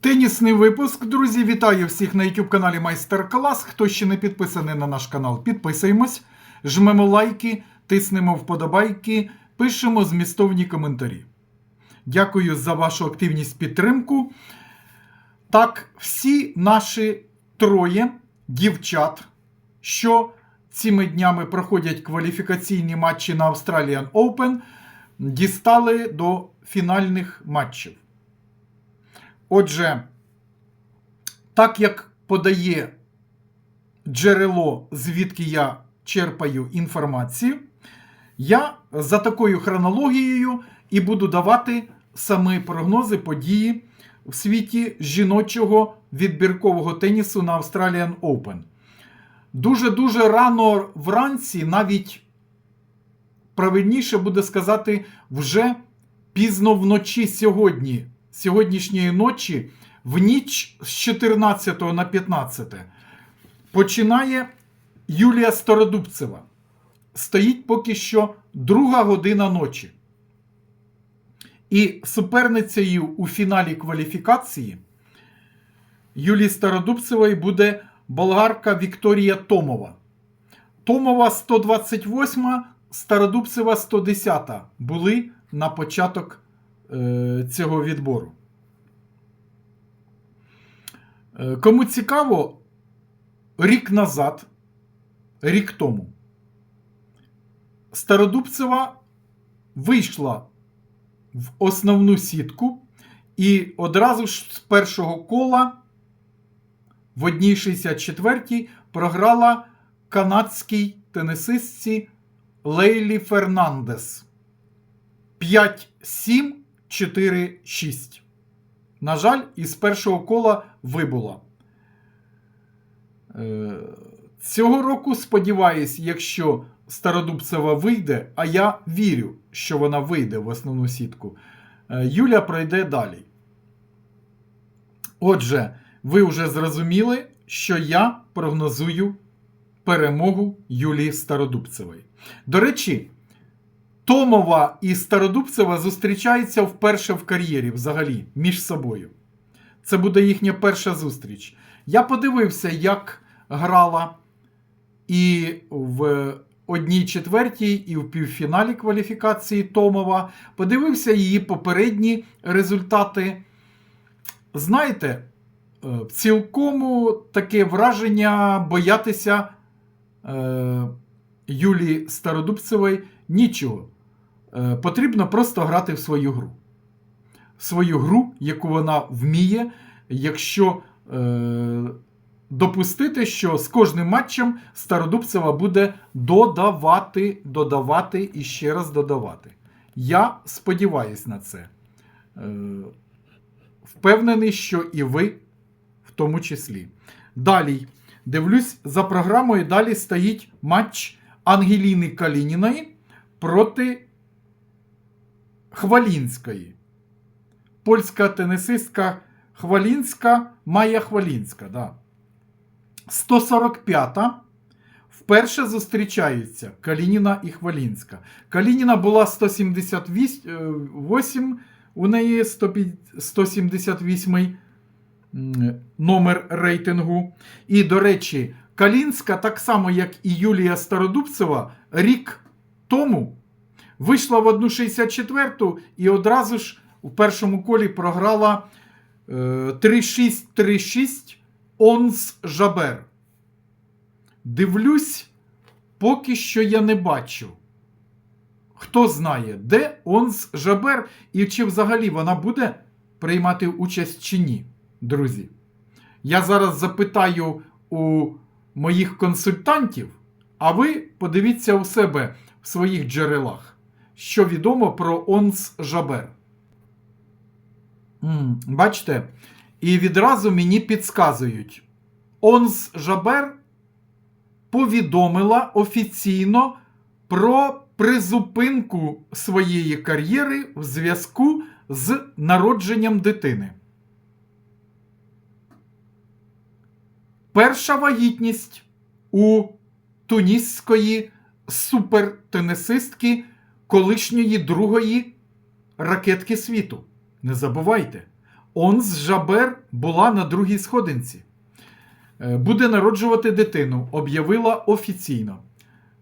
Тенісний випуск, друзі, вітаю всіх на YouTube каналі Майстер Клас. Хто ще не підписаний на наш канал, підписуємось, жмемо лайки, тиснемо вподобайки, пишемо змістовні коментарі. Дякую за вашу активність підтримку. Так, всі наші троє дівчат, що цими днями проходять кваліфікаційні матчі на Australian Open, дістали до фінальних матчів. Отже, так як подає джерело, звідки я черпаю інформацію, я за такою хронологією і буду давати саме прогнози події в світі жіночого відбіркового тенісу на Australian Open. Дуже-дуже рано вранці, навіть правильніше буде сказати, вже пізно вночі сьогодні, сьогоднішньої ночі, в ніч з 14 на 15, починає Юлія Стародубцева. Стоїть поки що друга година ночі. І суперницею у фіналі кваліфікації Юлії Стародубцевої буде болгарка Вікторія Томова. Томова 128, Стародубцева 110 були на початок е, цього відбору. Е, кому цікаво, рік назад, рік тому, Стародубцева вийшла в основну сітку і одразу ж з першого кола в одній 64-й програла канадській тенісистці Лейлі Фернандес 5-7, 4-6. На жаль, із першого кола вибула. Е, Цього року, сподіваюсь, якщо Стародубцева вийде, а я вірю, що вона вийде в основну сітку, е, Юля пройде далі. Отже, ви вже зрозуміли, що я прогнозую перемогу Юлії Стародубцевої. До речі, Томова і Стародубцева зустрічаються вперше в кар'єрі взагалі між собою. Це буде їхня перша зустріч. Я подивився, як грала і в одній четвертій, і в півфіналі кваліфікації Томова. Подивився її попередні результати. Знаєте, е, цілком таке враження боятися е, Юлії Стародубцевої нічого. Е, потрібно просто грати в свою гру. Свою гру, яку вона вміє, якщо е, допустити, що з кожним матчем Стародубцева буде додавати, додавати і ще раз додавати. Я сподіваюся на це. Е, впевнений, що і ви в тому числі. Далі. Дивлюсь, за програмою далі стоїть матч Ангеліни Калініної проти Хвалінської. Польська тенісистка Хвалінська, Майя Хвалінська. Да. 145-та. Вперше зустрічаються Калініна і Хвалінська. Калініна була 178, у неї 178 номер рейтингу. І, до речі, Калінська, так само, як і Юлія Стародубцева, рік тому вийшла в одну 64-ту і одразу ж у першому колі програла 3-6-3-6 Онс Жабер. Дивлюсь, поки що я не бачу. Хто знає, де Онс Жабер і чи взагалі вона буде приймати участь чи ні, друзі. Я зараз запитаю у моїх консультантів, а ви подивіться у себе в своїх джерелах, що відомо про Онс Жабер. Бачите? І відразу мені підказують. Онс Жабер повідомила офіційно про призупинку своєї кар'єри в зв'язку з народженням дитини. Перша вагітність у тунісської супертенісистки колишньої другої ракетки світу. Не забувайте. Онс Жабер була на другій сходинці. Е, Буде народжувати дитину, об'явила офіційно.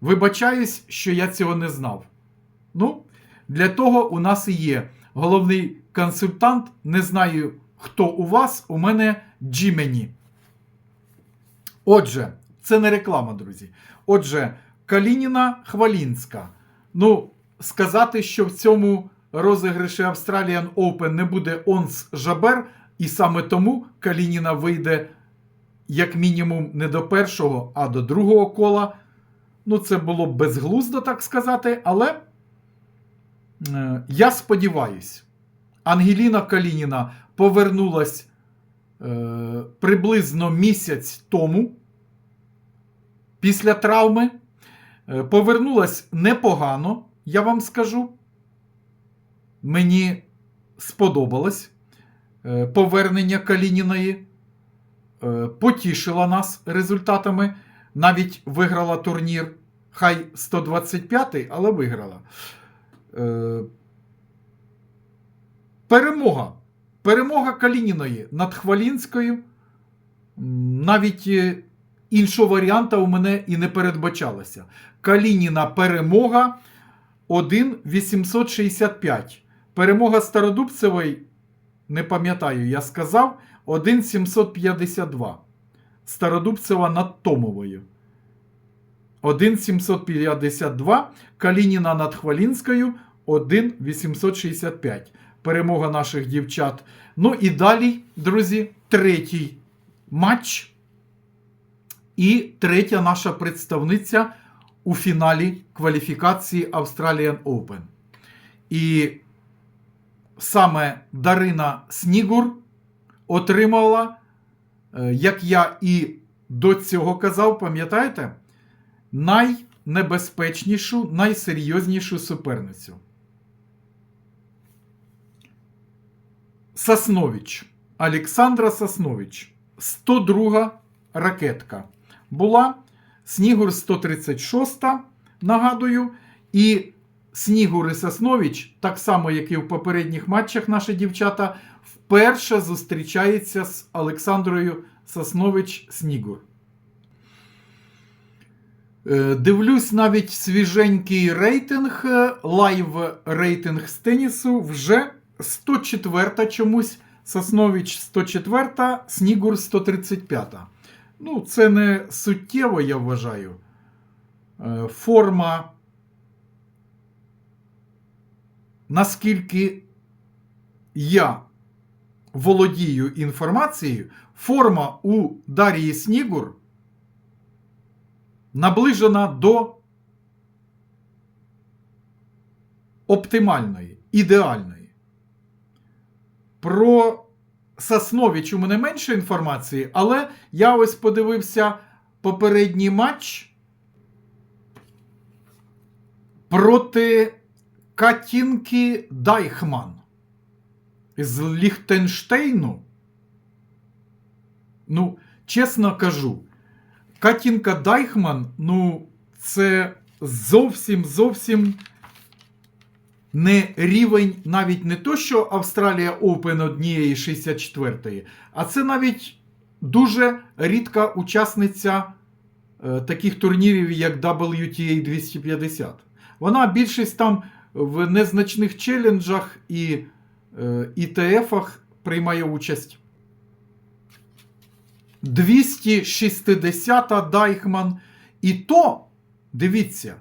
Вибачаюсь, що я цього не знав. Ну, для того у нас і є головний консультант. Не знаю, хто у вас, у мене Джімені. Отже, це не реклама, друзі. Отже, Калініна Хвалінська. Ну, сказати, що в цьому розіграші Australian Open не буде Онс Жабер, і саме тому Калініна вийде як мінімум не до першого, а до другого кола. Ну, це було б безглуздо, так сказати, але е, я сподіваюсь, Ангеліна Калініна повернулась е, приблизно місяць тому після травми. Е, повернулась непогано, я вам скажу. Мені сподобалось е, повернення Калініної. Е, Потішила нас результатами. Навіть виграла турнір. Хай 125-й, але виграла. Е, Перемога. Перемога Калініної над Хвалінською. Навіть іншого варіанта у мене і не передбачалося. Калініна перемога 1,865. Перемога Стародубцевої, не пам'ятаю, я сказав, 1,752. Стародубцева над Томовою. 1,752. Калініна над Хвалінською 1,865. Перемога наших дівчат. Ну і далі, друзі, третій матч. І третя наша представниця у фіналі кваліфікації Australian Open. І саме Дарина Снігур отримала, е, як я і до цього казав, пам'ятаєте, найнебезпечнішу, найсерйознішу суперницю. Соснович. Олександра Соснович. 102 ракетка. Була Снігур 136, нагадую, і Снігур і Соснович, так само, як і в попередніх матчах наші дівчата, вперше зустрічається з Олександрою Соснович Снігур. Е, Дивлюсь навіть свіженький рейтинг, е, лайв рейтинг з тенісу вже 104 чомусь. Соснович 104, Снігур 135. Ну, це не суттєво, я вважаю. Е, Форма, наскільки я володію інформацією, форма у Дарії Снігур наближена до оптимальної, ідеальної. Про Соснович у мене менше інформації, але я ось подивився попередній матч проти Катінки Дайхман з Ліхтенштейну. Ну, чесно кажу, Катінка Дайхман, ну, це зовсім зовсім не рівень навіть не то, що Австралія Open однієї 64-ї, а це навіть дуже рідка учасниця е, таких турнірів, як WTA 250. Вона більшість там в незначних челенджах і е, ІТФах приймає участь. 260 Дайхман. І то, дивіться,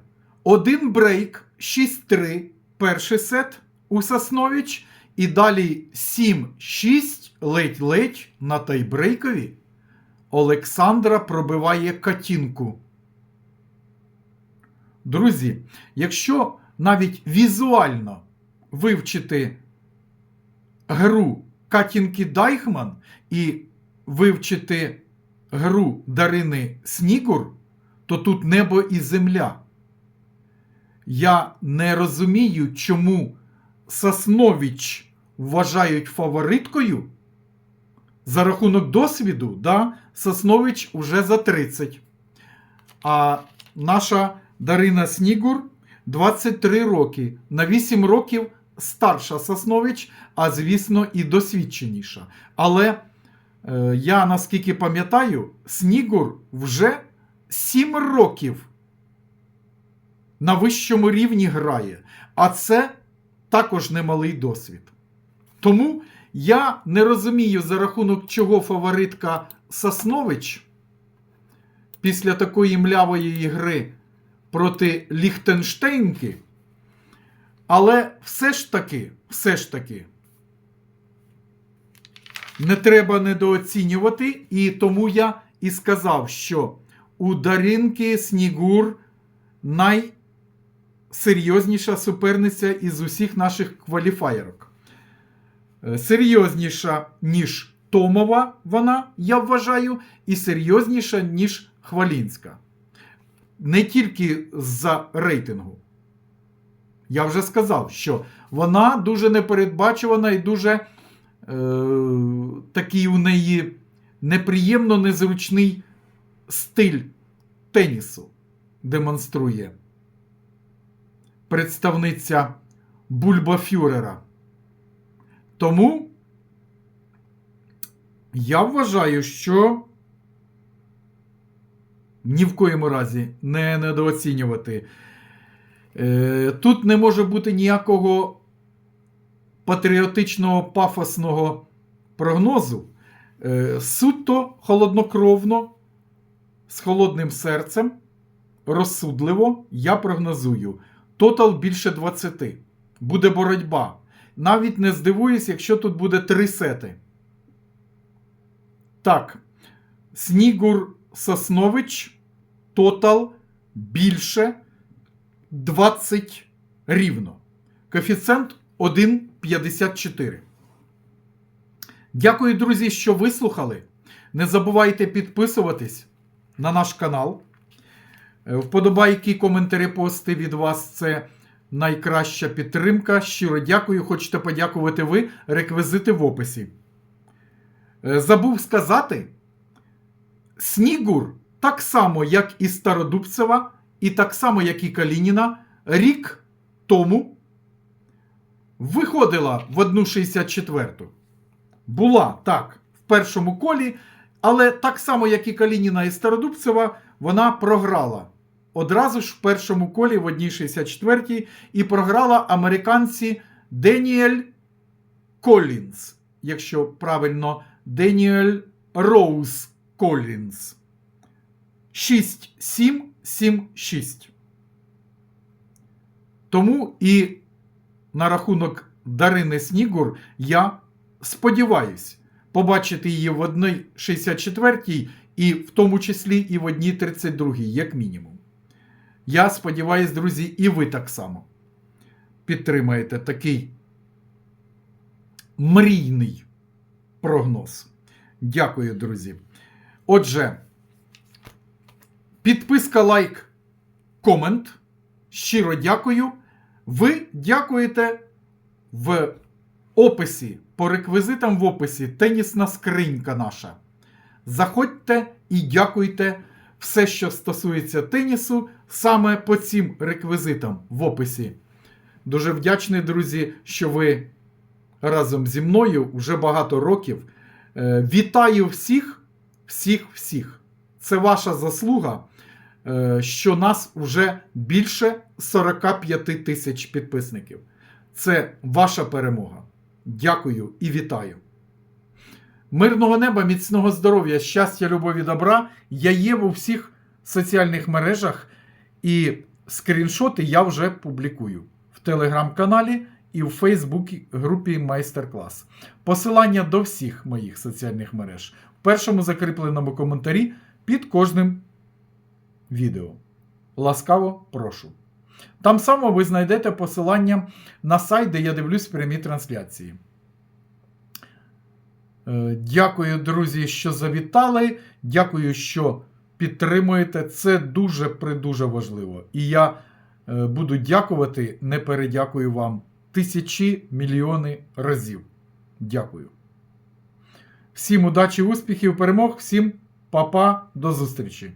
один брейк 6-3 перший сет у Соснович, і далі 7-6 ледь-ледь на тайбрейкові. Олександра пробиває катінку. Друзі, якщо навіть візуально вивчити гру Катінки Дайхман і вивчити гру Дарини Снігур, то тут небо і земля. Я не розумію, чому Соснович вважають фавориткою. За рахунок досвіду, да, Соснович вже за 30. А наша Дарина Снігур 23 роки. На 8 років старша Соснович, а звісно, і досвідченіша. Але е, я наскільки пам'ятаю, Снігур вже 7 років на вищому рівні грає. А це також немалий досвід. Тому я не розумію, за рахунок чого фаворитка Соснович після такої млявої гри проти Ліхтенштейнки. Але все ж таки, все ж таки, не треба недооцінювати, і тому я і сказав, що у Даринки Снігур найсерйозніша суперниця із усіх наших кваліфаєрок. Е, Серйозніша, ніж Томова, вона, я вважаю, і серйозніша, ніж Хвалінська. Не тільки з-за рейтингу. Я вже сказав, що вона дуже непередбачувана і дуже е, такий у неї неприємно незручний стиль тенісу демонструє представниця Бульбафюрера. Тому я вважаю, що ні в коєму разі не недооцінювати. Е, Тут не може бути ніякого патріотичного пафосного прогнозу. Е, Суто холоднокровно, з холодним серцем, розсудливо я прогнозую. Тотал більше 20. Буде боротьба. Навіть не здивуюсь, якщо тут буде три сети. Так. Снігур Соснович. Тотал більше 20 рівно. Коефіцієнт 1,54. Дякую, друзі, що вислухали. Не забувайте підписуватись на наш канал. Е, Вподобайки, коментарі, пости від вас це найкраща підтримка. Щиро дякую. Хочете подякувати ви. Реквізити в описі. Е, Забув сказати: Снігур, так само, як і Стародубцева, і так само, як і Калініна, рік тому виходила в 1,64. Була так, в першому колі, але так само, як і Калініна і Стародубцева, вона програла. Одразу ж в першому колі в 1,64 і програла американці Деніель Коллінз, якщо правильно, Деніель Роуз Коллінз. 6-7-7-6. Тому і на рахунок Дарини Снігур я сподіваюсь побачити її в 1,64 і в тому числі і в 1,32, як мінімум. Я сподіваюсь, друзі, і ви так само підтримаєте такий мрійний прогноз. Дякую, друзі. Отже, підписка, лайк, комент. Щиро дякую. Ви дякуєте в описі, по реквізитам в описі тенісна скринька наша. Заходьте і дякуйте все, що стосується тенісу, саме по цим реквізитам в описі. Дуже вдячний, друзі, що ви разом зі мною вже багато років. Е, Вітаю всіх, всіх, всіх. Це ваша заслуга, що нас вже більше 45 тисяч підписників. Це ваша перемога. Дякую і вітаю. Мирного неба, міцного здоров'я, щастя, любові, добра. Я є в усіх соціальних мережах, і скріншоти я вже публікую в телеграм-каналі і в Фейсбук групі майстер-клас. Посилання до всіх моїх соціальних мереж в першому закріпленому коментарі під кожним відео. Ласкаво прошу. Там само ви знайдете посилання на сайт, де я дивлюсь прямі трансляції. Е, Дякую, друзі, що завітали. Дякую, що підтримуєте. Це дуже придуже важливо. І я е, буду дякувати, не передякую вам тисячі мільйони разів. Дякую. Всім удачі, успіхів, перемог, всім па-па, до зустрічі!